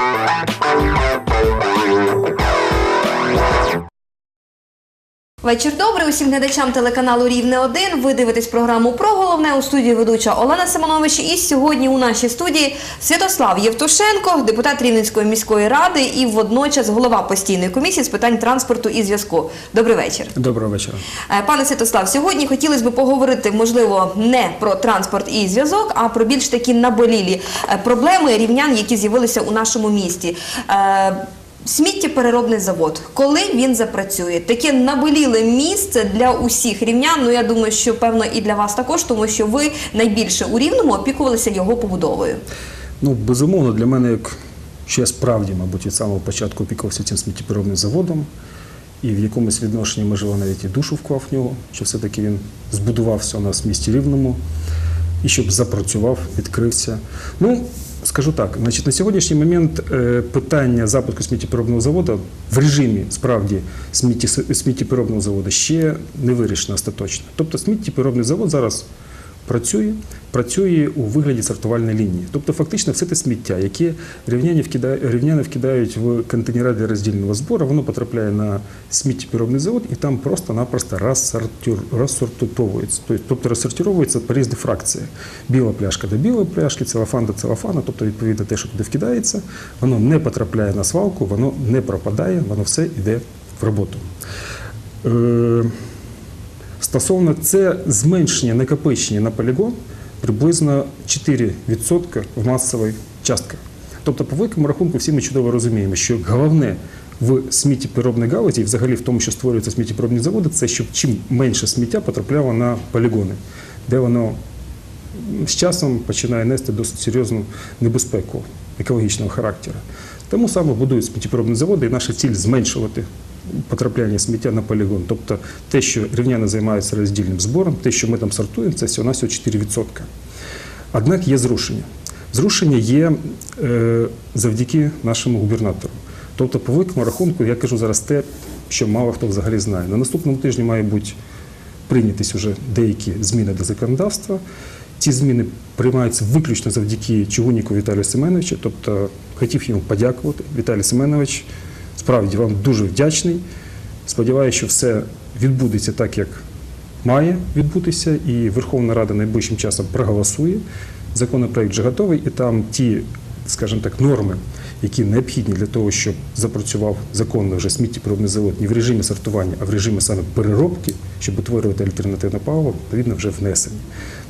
Thank you. Вечір добрий усім глядачам телеканалу Рівне 1 Ви дивитесь програму про головне у студії ведуча Олена Семенович. І сьогодні у нашій студії Святослав Євтушенко, депутат Рівненської міської ради і водночас голова постійної комісії з питань транспорту і зв'язку. Добрий вечір. Доброго вечора. Е, Пане Святослав, сьогодні хотілося б поговорити, можливо, не про транспорт і зв'язок, а про більш такі наболілі е, проблеми рівнян, які з'явилися у нашому місті. Сміттєпереробний завод, коли він запрацює, таке наболіле місце для усіх рівнян. Ну я думаю, що певно і для вас також, тому що ви найбільше у рівному опікувалися його побудовою. Ну, безумовно, для мене, як я справді, мабуть, від самого початку опікувався цим сміттєпереробним заводом, і в якомусь відношенні, можливо, навіть і душу вклав в нього, що все-таки він збудувався у нас в місті Рівному, і щоб запрацював, відкрився. Ну, скажу так, значить, на сьогоднішній момент е, питання запуску сміттєпереробного заводу в режимі справді сміттєпереробного заводу ще не вирішено остаточно. Тобто сміттєпереробний завод зараз працює, працює у вигляді сортувальної лінії. Тобто, фактично, все те сміття, яке рівняни вкидають, рівняни вкидають в контейнери для роздільного збору, воно потрапляє на сміттєпереробний завод і там просто-напросто розсортир, розсортовується. Тобто, тобто по різних фракціях. Біла пляшка до білої пляшки, целофан до целофану, тобто, відповідно, те, що туди вкидається, воно не потрапляє на свалку, воно не пропадає, воно все йде в роботу. Стосовно це зменшення накопичення на полігон приблизно 4% в масовій частках. Тобто, по великому рахунку, всі ми чудово розуміємо, що головне в сміттєпереробній галузі, і взагалі в тому, що створюються сміттєпереробні заводи, це щоб чим менше сміття потрапляло на полігони, де воно з часом починає нести досить серйозну небезпеку екологічного характеру. Тому саме будують сміттєпереробні заводи, і наша ціль зменшувати потрапляння сміття на полігон. Тобто те, що рівняни займаються роздільним збором, те, що ми там сортуємо, це всього на 4%. Однак є зрушення. Зрушення є е, завдяки нашому губернатору. Тобто, по великому рахунку, я кажу зараз те, що мало хто взагалі знає. На наступному тижні має бути прийнятись вже деякі зміни до законодавства. Ці зміни приймаються виключно завдяки Чугуніку Віталію Семеновичу. Тобто хотів йому подякувати. Віталій Семенович, справді вам дуже вдячний. Сподіваюся, що все відбудеться так, як має відбутися, і Верховна Рада найближчим часом проголосує. Законопроект вже готовий, і там ті, скажімо так, норми, які необхідні для того, щоб запрацював законно вже сміттєприробний завод не в режимі сортування, а в режимі саме переробки, щоб утворювати альтернативне паливо, відповідно вже внесені.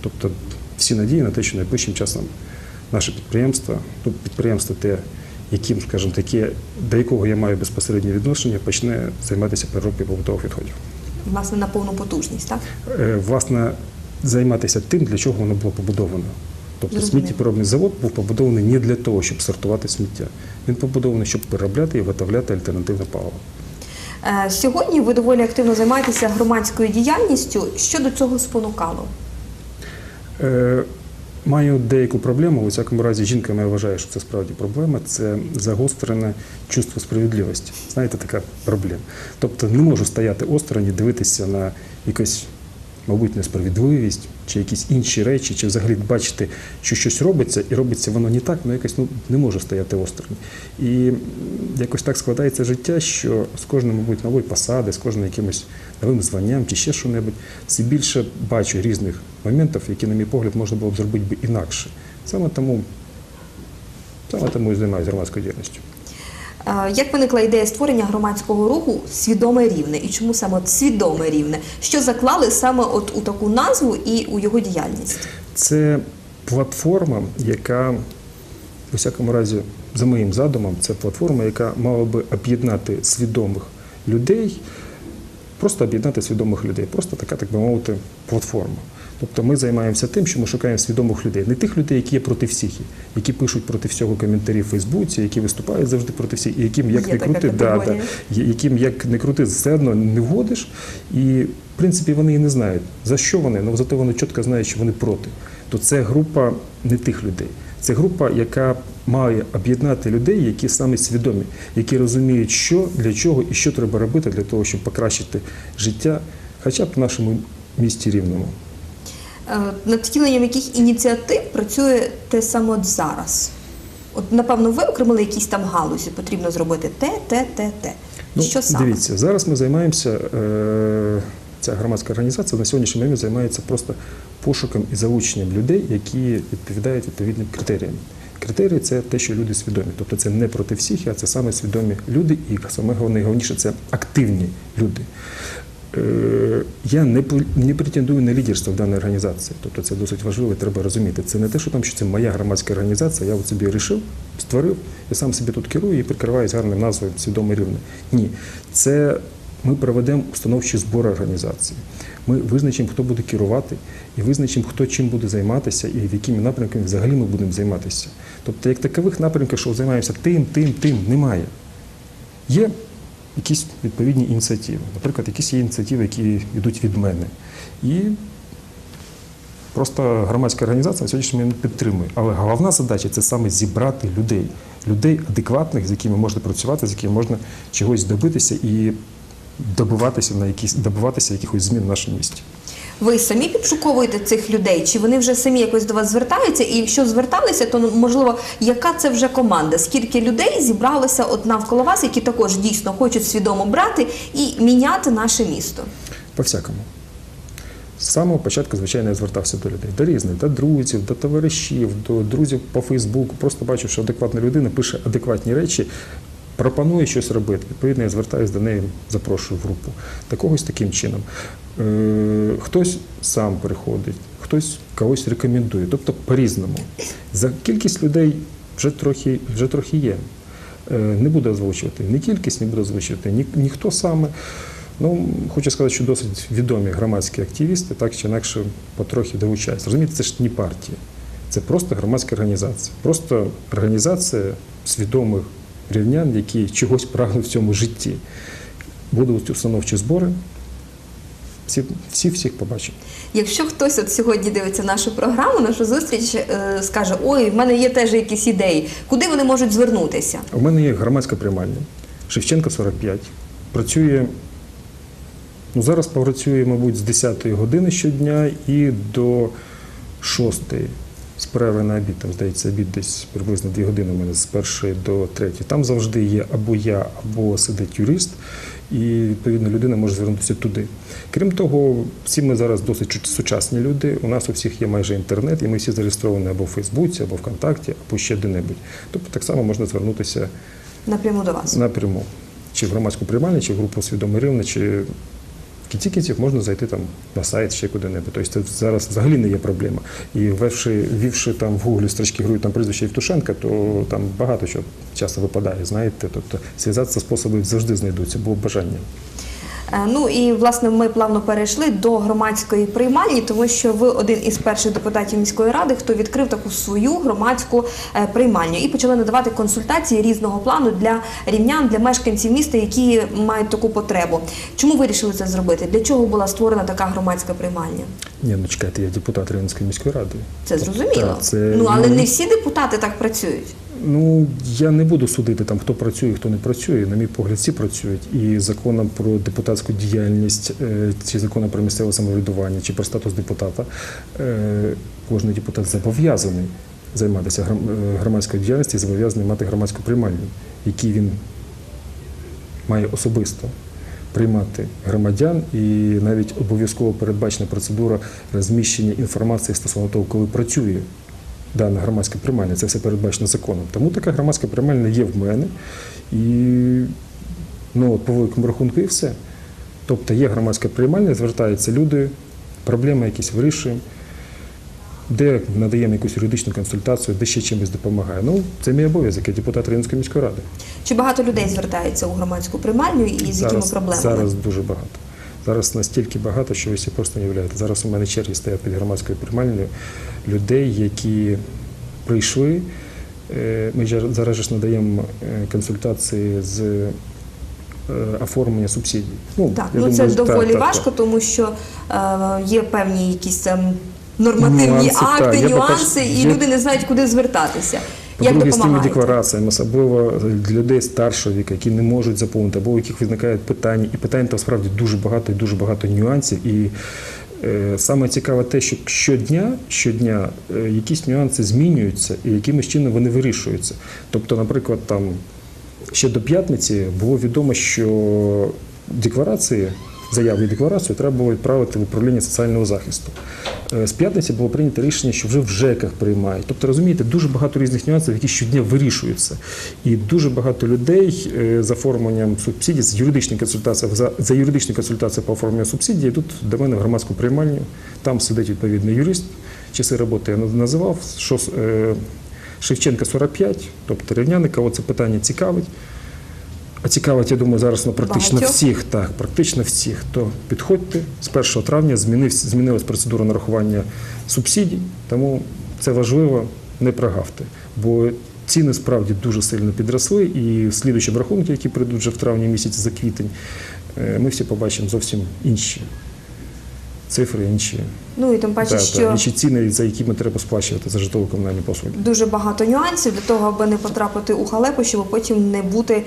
Тобто всі надії на те, що найближчим часом наше підприємство, ну, підприємство те, яким, скажімо, таке, до якого я маю безпосереднє відношення, почне займатися переробкою побутових відходів. Власне, на повну потужність, так? Е, власне, займатися тим, для чого воно було побудовано. Тобто сміттєпереробний завод був побудований не для того, щоб сортувати сміття. Він побудований, щоб переробляти і виготовляти альтернативне паливо. Е, Сьогодні ви доволі активно займаєтеся громадською діяльністю. Що до цього спонукало? Маю деяку проблему, у всякому разі, жінка я вважає, що це справді проблема. Це загострене чувство справедливості. Знаєте, така проблема. Тобто не можу стояти осторонь і дивитися на якусь, мабуть, несправедливість чи якісь інші речі, чи взагалі бачити, що щось робиться, і робиться воно не так, ну якось ну, не можу стояти осторонь. І якось так складається життя, що з кожним, мабуть, нової посади, з кожним якимось новим званням чи ще що-небудь, все більше бачу різних моментів, які, на мій погляд, можна було б зробити інакше. Саме тому, саме тому і займаюся громадською діяльністю. Е, Як виникла ідея створення громадського руху свідоме рівне? І чому саме свідоме рівне? Що заклали саме от у таку назву і у його діяльність? Це платформа, яка, у всякому разі, за моїм задумом, це платформа, яка мала би об'єднати свідомих людей, просто об'єднати свідомих людей, просто така, так би мовити, платформа. Тобто ми займаємося тим, що ми шукаємо свідомих людей, не тих людей, які є проти всіх, які пишуть проти всього коментарі в Фейсбуці, які виступають завжди проти всіх, і яким як Є не крути, да, да, яким як не крути, все одно не вгодиш. І в принципі вони і не знають, за що вони, але зато вони чітко знають, що вони проти. То це група не тих людей. Це група, яка має об'єднати людей, які саме свідомі, які розуміють, що для чого і що треба робити для того, щоб покращити життя, хоча б в нашому місті рівному. Е, Над втіленням яких ініціатив працює те саме от зараз? От напевно ви окремили якісь там галузі, потрібно зробити те, те, те, те. Ну, що саме? Дивіться, зараз ми займаємося, е, ця громадська організація на сьогоднішній момент займається просто пошуком і залученням людей, які відповідають відповідним критеріям. Критерії це те, що люди свідомі. Тобто це не проти всіх, а це саме свідомі люди, і саме головне, найголовніше це активні люди. Е, Я не, не претендую на лідерство в даній організації. Тобто це досить важливо, треба розуміти. Це не те, що там що це моя громадська організація, я от собі вирішив, створив, я сам собі тут керую і прикриваюсь гарним назвою свідомий рівне. Ні, це ми проведемо установчі збори організації. Ми визначимо, хто буде керувати, і визначимо, хто чим буде займатися, і в якими напрямками взагалі ми будемо займатися. Тобто, як такових напрямків, що займаємося тим, тим, тим, немає. Є якісь відповідні ініціативи. Наприклад, якісь є ініціативи, які йдуть від мене. І просто громадська організація на сьогоднішній момент підтримує. Але головна задача це саме зібрати людей, людей адекватних, з якими можна працювати, з якими можна чогось добитися і добиватися на якісь добиватися якихось змін в нашому місті. Ви самі підшуковуєте цих людей, чи вони вже самі якось до вас звертаються? І якщо зверталися, то ну, можливо, яка це вже команда? Скільки людей зібралося от навколо вас, які також дійсно хочуть свідомо брати і міняти наше місто? По-всякому. З самого початку, звичайно, я звертався до людей, до різних, до друзів, до товаришів, до друзів по Фейсбуку. Просто бачу, що адекватна людина пише адекватні речі, пропонує щось робити. Відповідно, я звертаюся до неї, запрошую в групу. Такогось таким чином. Е, Хтось сам приходить, хтось когось рекомендує. Тобто по-різному. За кількість людей вже трохи, вже трохи є. Е, Не буду озвучувати ні кількість, не буду озвучувати ні, ніхто саме. Ну, хочу сказати, що досить відомі громадські активісти, так чи інакше потрохи долучаються. Розумієте, це ж не партія, це просто громадська організація. Просто організація свідомих рівнян, які чогось прагнуть в цьому житті. Будуть установчі збори, всі, всі всіх побачать. Якщо хтось от сьогодні дивиться нашу програму, нашу зустріч, е, скаже: Ой, в мене є теж якісь ідеї, куди вони можуть звернутися? У мене є громадська приймальня. Шевченка 45. Працює, ну зараз працює, мабуть, з 10 години щодня і до 6 з перерви на обід. Там, здається, обід десь приблизно 2 години у мене з першої до третьої. Там завжди є або я, або сидить юрист, і відповідно людина може звернутися туди. Крім того, всі ми зараз досить сучасні люди. У нас у всіх є майже інтернет, і ми всі зареєстровані або в Фейсбуці, або ВКонтакті, або ще де-небудь. Тобто так само можна звернутися Напряму до вас. напряму. Чи в громадську приймальню, чи в групу свідомий рівне, чи в кінці кінців можна зайти там на сайт ще куди-небудь. Тобто це зараз взагалі не є проблема. І ввівши, вівши там в гуглі стрічки грою там прізвище Євтушенка, то там багато чого часто випадає, знаєте. Тобто зв'язатися способи завжди знайдуться, було бажання. Е, Ну і власне ми плавно перейшли до громадської приймальні, тому що ви один із перших депутатів міської ради, хто відкрив таку свою громадську е, приймальню і почали надавати консультації різного плану для рівнян, для мешканців міста, які мають таку потребу. Чому ви вирішили це зробити? Для чого була створена така громадська приймальня? Ні, ну чекайте, я депутат Рівненської міської ради. Це зрозуміло. Так, це, ну але не всі депутати так працюють. Ну, я не буду судити там, хто працює, хто не працює. На мій погляд, всі працюють. І законом про депутатську діяльність, е, чи законом про місцеве самоврядування, чи про статус депутата, е, кожен депутат зобов'язаний займатися е, громадською діяльністю і зобов'язаний мати громадську приймальню, які він має особисто приймати громадян, і навіть обов'язково передбачена процедура розміщення інформації стосовно того, коли працює дана громадська приймальня. Це все передбачено законом. Тому така громадська приймальня є в мене. І ну, от по великому рахунку і все. Тобто є громадська приймальня, звертаються люди, проблеми якісь вирішуємо, де надаємо якусь юридичну консультацію, де ще чимось допомагає. Ну, це мій обов'язок, я депутат Рівненської міської ради. Чи багато людей звертається у громадську приймальню і з якими зараз, проблемами? зараз дуже багато. Зараз настільки багато, що ви всі просто не уявляєте. Зараз у мене черги стоять під громадською приймальною людей, які прийшли. Е, Ми зараз ж надаємо е, консультації з е, оформлення субсидій. Ну, Так, ну це думаю, доволі так, важко, так. тому що е, є певні якісь там нормативні Нюанси, акти, так. Нюанси, і люди не знають, куди звертатися. По-друге, з тими деклараціями, особливо для людей старшого віку, які не можуть заповнити, або у яких виникають питання. І питань там справді дуже багато і дуже багато нюансів. І Е, Саме цікаве те, що щодня, щодня е, якісь нюанси змінюються і якимось чином вони вирішуються. Тобто, наприклад, там ще до п'ятниці було відомо, що декларації, заяви і декларацію треба було відправити в управління соціального захисту. Е, З п'ятниці було прийнято рішення, що вже в ЖЕКах приймають. Тобто, розумієте, дуже багато різних нюансів, які щодня вирішуються. І дуже багато людей е, з оформленням субсидій, з юридичної консультації, за, за юридичну консультацію по оформленню субсидій йдуть до мене в громадську приймальню. Там сидить відповідний юрист. Часи роботи я називав, е, Шевченка 45, тобто рівняни, кого це питання цікавить. А цікавить, я думаю, зараз на практично Багатьох. всіх, так, практично всіх. То підходьте з 1 травня змінив, змінилась процедура нарахування субсидій, тому це важливо, не прогавте. Бо ціни справді дуже сильно підросли, і в слідуючі рахунки, які прийдуть вже в травні місяці за квітень, е, ми всі побачимо зовсім інші цифри, інші, Ну і тим паче, да, що інші ціни, за якими треба сплачувати за житлово-комунальні послуги. дуже багато нюансів для того, аби не потрапити у халепу, щоб потім не бути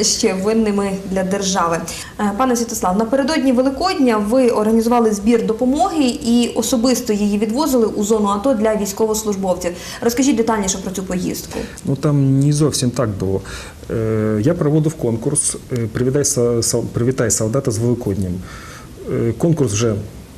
е, ще винними для держави. Е, Пане Святослав, напередодні Великодня ви організували збір допомоги і особисто її відвозили у зону АТО для військовослужбовців. Розкажіть детальніше про цю поїздку. Ну там не зовсім так було. Е, Я проводив конкурс «Привітай, солдата з Великоднім. Конкурс вже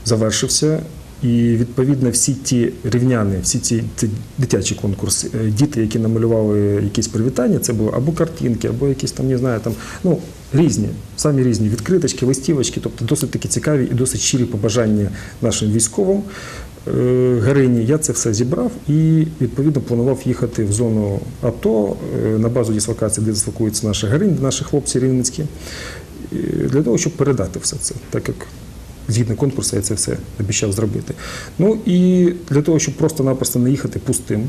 завершився. І відповідно всі ті рівняни, всі ці це дитячий конкурс, е, діти, які намалювали якісь привітання, це були або картинки, або якісь там, не знаю, там ну різні, самі різні відкриточки, листівочки, тобто досить таки цікаві і досить щирі побажання нашим військовим. Е, Гарині я це все зібрав і відповідно планував їхати в зону АТО е, на базу дислокації, де дислокуються наші Гарині, наші хлопці рівненські, е, для того, щоб передати все це, так як згідно конкурсу я це все обіцяв зробити. Ну і для того, щоб просто-напросто не їхати пустим,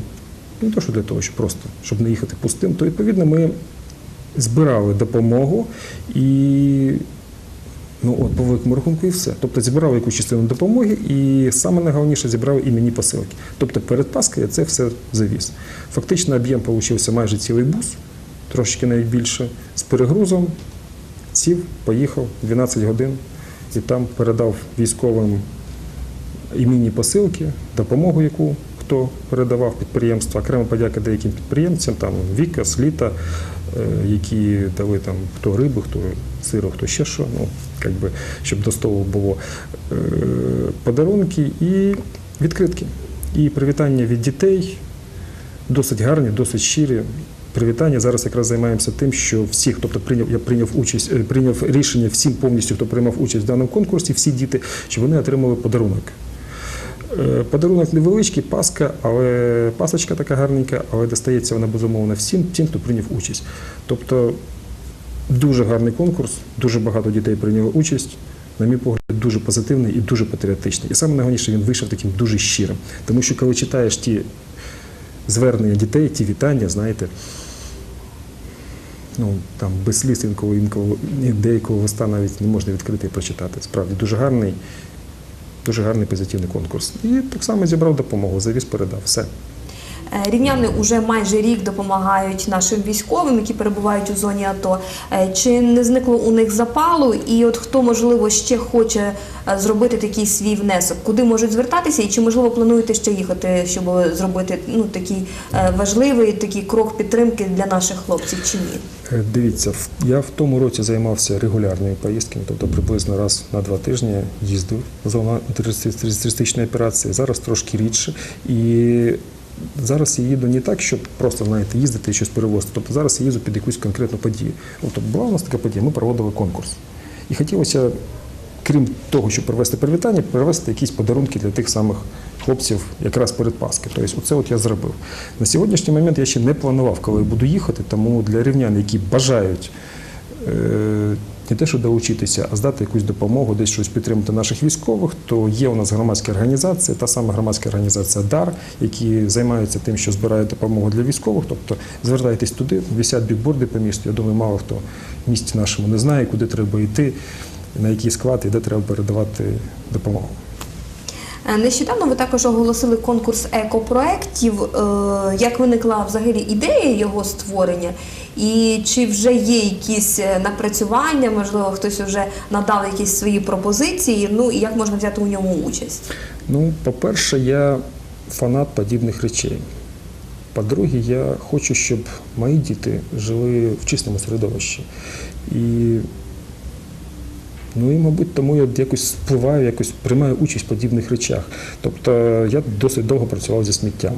не то, що для того, щоб просто щоб не їхати пустим, то відповідно ми збирали допомогу і Ну от по великому рахунку і все. Тобто зібрали якусь частину допомоги, і саме найголовніше зібрали іменні посилки. Тобто перед Паскою я це все завіз. Фактично об'єм получився майже цілий бус, трошечки навіть більше, з перегрузом. Сів, поїхав 12 годин і там передав військовим іменні посилки, допомогу, яку хто передавав підприємства. Окремо подяка деяким підприємцям, там Віка, Сліта, е, які дали там хто рибу, хто сиру, хто ще що, ну, як би, щоб до столу було е, подарунки і відкритки. І привітання від дітей досить гарні, досить щирі. Привітання зараз якраз займаємося тим, що всі, тобто прийняв, я прийняв участь, е, прийняв рішення всім повністю, хто приймав участь в даному конкурсі, всі діти, щоб вони отримали подарунок. Е, Подарунок невеличкий, паска, але пасочка така гарненька, але достається вона безумовно всім, тим, хто прийняв участь. Тобто дуже гарний конкурс, дуже багато дітей прийняло участь. На мій погляд, дуже позитивний і дуже патріотичний. І саме найголовніше, він вийшов таким дуже щирим. Тому що коли читаєш ті звернення дітей, ті вітання, знаєте, ну там без сліз інколи інколи деякого листа навіть не можна відкрити і прочитати. Справді дуже гарний, дуже гарний позитивний конкурс. І так само зібрав допомогу, завіз, передав. Все. Е, Рівняни уже майже рік допомагають нашим військовим, які перебувають у зоні АТО. Е, Чи не зникло у них запалу? І от хто можливо ще хоче е, зробити такий свій внесок? Куди можуть звертатися? І чи можливо плануєте ще їхати, щоб зробити ну такий важливий такий крок підтримки для наших хлопців? Чи ні? Дивіться, я в тому році займався регулярними поїздками, тобто приблизно раз на два тижні їздив в зону антитерористичної операції. Зараз трошки рідше. І зараз я їду не так, щоб просто знаєте, їздити і щось перевозити. Тобто зараз я їздю під якусь конкретну подію. Тобто була у нас така подія, ми проводили конкурс. І хотілося, крім того, щоб провести привітання, привезти якісь подарунки для тих самих хлопців якраз перед Паски. Тобто, оце от я зробив. На сьогоднішній момент я ще не планував, коли буду їхати, тому для рівнян, які бажають е, не те, що долучитися, а здати якусь допомогу, десь щось підтримати наших військових, то є у нас громадська організація, та сама громадська організація ДАР, які займаються тим, що збирають допомогу для військових. Тобто звертайтесь туди, висять бікборди по місту. Я думаю, мало хто в місті нашому не знає, куди треба йти, на який склад і де треба передавати допомогу. Е, Нещодавно ви також оголосили конкурс екопроєктів. Е, Як виникла взагалі ідея його створення? І чи вже є якісь е, напрацювання, можливо, хтось вже надав якісь свої пропозиції? Ну і як можна взяти у ньому участь? Ну, по-перше, я фанат подібних речей. По-друге, я хочу, щоб мої діти жили в чистому середовищі. І, ну, і, мабуть, тому я якось впливаю, якось приймаю участь в подібних речах. Тобто я досить довго працював зі сміттям,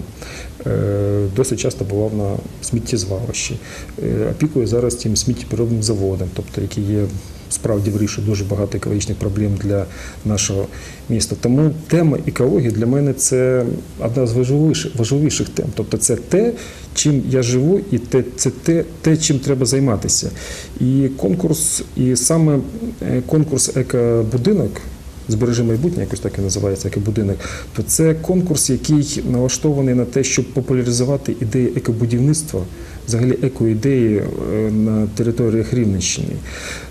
Е, досить часто бував на сміттєзвалищі. Е, Опікую зараз тим сміттєпереробним заводом, тобто, який є справді вирішує дуже багато екологічних проблем для нашого міста. Тому тема екології для мене це одна з важливіших, важливіших тем. Тобто це те, чим я живу, і те, це те, те, чим треба займатися. І конкурс, і саме е, конкурс екобудинок. Збережи майбутнє, якось так і називається екобудинок, то це конкурс, який налаштований на те, щоб популяризувати ідеї екобудівництва, взагалі екоідеї е, на територіях Рівненщини.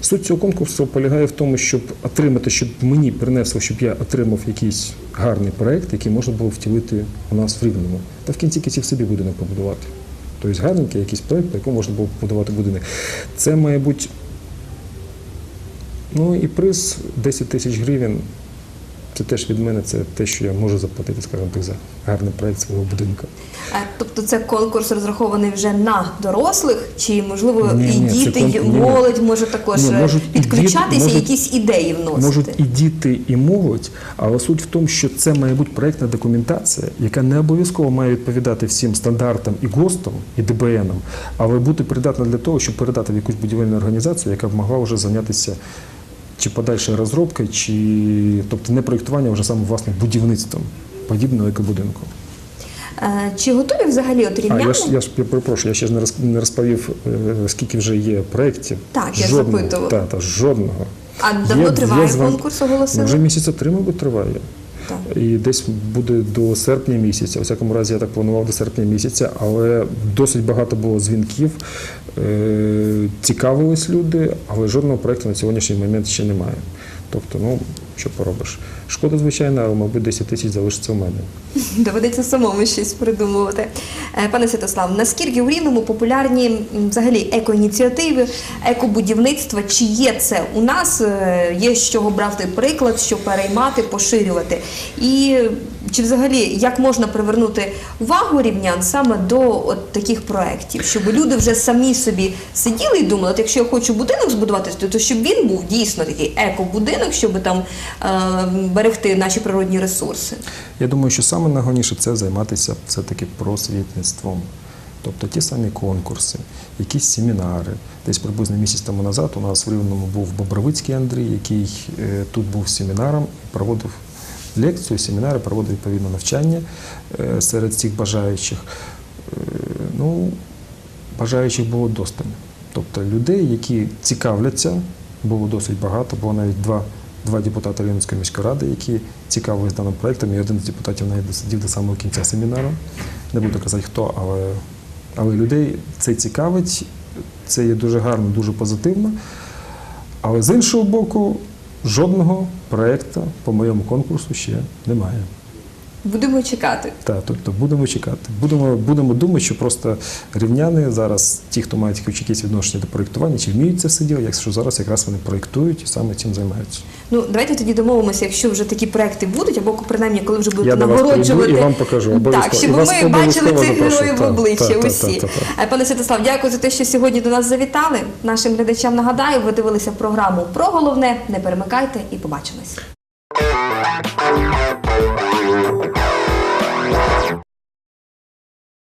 Суть цього конкурсу полягає в тому, щоб отримати, щоб мені принесло, щоб я отримав якийсь гарний проект, який можна було втілити у нас в Рівному. Та в кінці кінців собі будинок побудувати. Тобто гарненький якийсь проект, по якому можна було побудувати будинок. Це має бути Ну і приз 10 тисяч гривень. Це теж від мене, це те, що я можу заплатити, скажімо так, за гарний проект свого будинку. Е, Тобто це конкурс розрахований вже на дорослих, чи можливо Ні, і ні, діти, конкурс- і ні. молодь може також Ні, е, можуть і діти, підключатися, можуть- якісь ідеї вносити. Можуть і діти, і молодь, але суть в тому, що це має бути проєктна документація, яка не обов'язково має відповідати всім стандартам і ГОСТам, і ДБНам, але бути придатна для того, щоб передати в якусь будівельну організацію, яка б могла вже зайнятися чи подальшої розробки, чи тобто не проєктування, а вже саме власне будівництвом подібного екобудинку. Е, Чи готові взагалі от А я ж я ж я перепрошую, я ще ж не роз- не розповів, е, скільки вже є проєктів. Так, я жодного, запитувала. Та, та, жодного. А давно триває конкурс, оголосили? Вже місяця три, мабуть, триває. І десь буде до серпня місяця. У всякому разі, я так планував до серпня місяця, але досить багато було дзвінків, е- цікавились люди, але жодного проєкту на сьогоднішній момент ще немає. Тобто, ну, що поробиш? Шкода, звичайно, але, мабуть, 10 тисяч залишиться в мене. Доведеться самому щось придумувати. Е, Пане Святослав, наскільки у Рівному популярні взагалі екоініціативи, екобудівництво? Чи є це у нас? Е, Є з чого брати приклад, що переймати, поширювати? І чи взагалі як можна привернути увагу рівнян саме до от таких проєктів, щоб люди вже самі собі сиділи і думали, от якщо я хочу будинок збудувати, то- щоб він був дійсно такий екобудинок, щоб там берегти наші природні ресурси? Я думаю, що саме найголовніше це займатися все-таки просвітництвом. Тобто ті самі конкурси, якісь семінари. Десь приблизно місяць тому назад у нас в Рівному був Бобровицький Андрій, який е, тут був семінаром, проводив лекцію, семінари, проводив відповідне навчання е, серед всіх бажаючих. Е, Ну, бажаючих було достатньо. Тобто людей, які цікавляться, було досить багато, було навіть два, два депутати Рівненської міської ради, які цікавились даним проєктом, і один з депутатів навіть досидів до самого кінця семінару. Не буду казати хто, але, але людей це цікавить, це є дуже гарно, дуже позитивно. Але з іншого боку, жодного проєкту по моєму конкурсу ще немає. Будемо чекати. Так, тобто будемо чекати. Будемо, будемо думати, що просто рівняни зараз, ті, хто мають хоч якесь відношення до проєктування, чи вміють це все діло, якщо зараз якраз вони проєктують і саме цим займаються. Ну давайте тоді домовимося, якщо вже такі проекти будуть, або принаймні, коли вже будете Я нагороджувати. і вам покажу, Так, щоб І вас ми бачили цих героїв в обличчя так, усі. так. Е, Пане Святослав, дякую за те, що сьогодні до нас завітали. Нашим глядачам нагадаю, ви дивилися програму про головне. Не перемикайте і побачимось.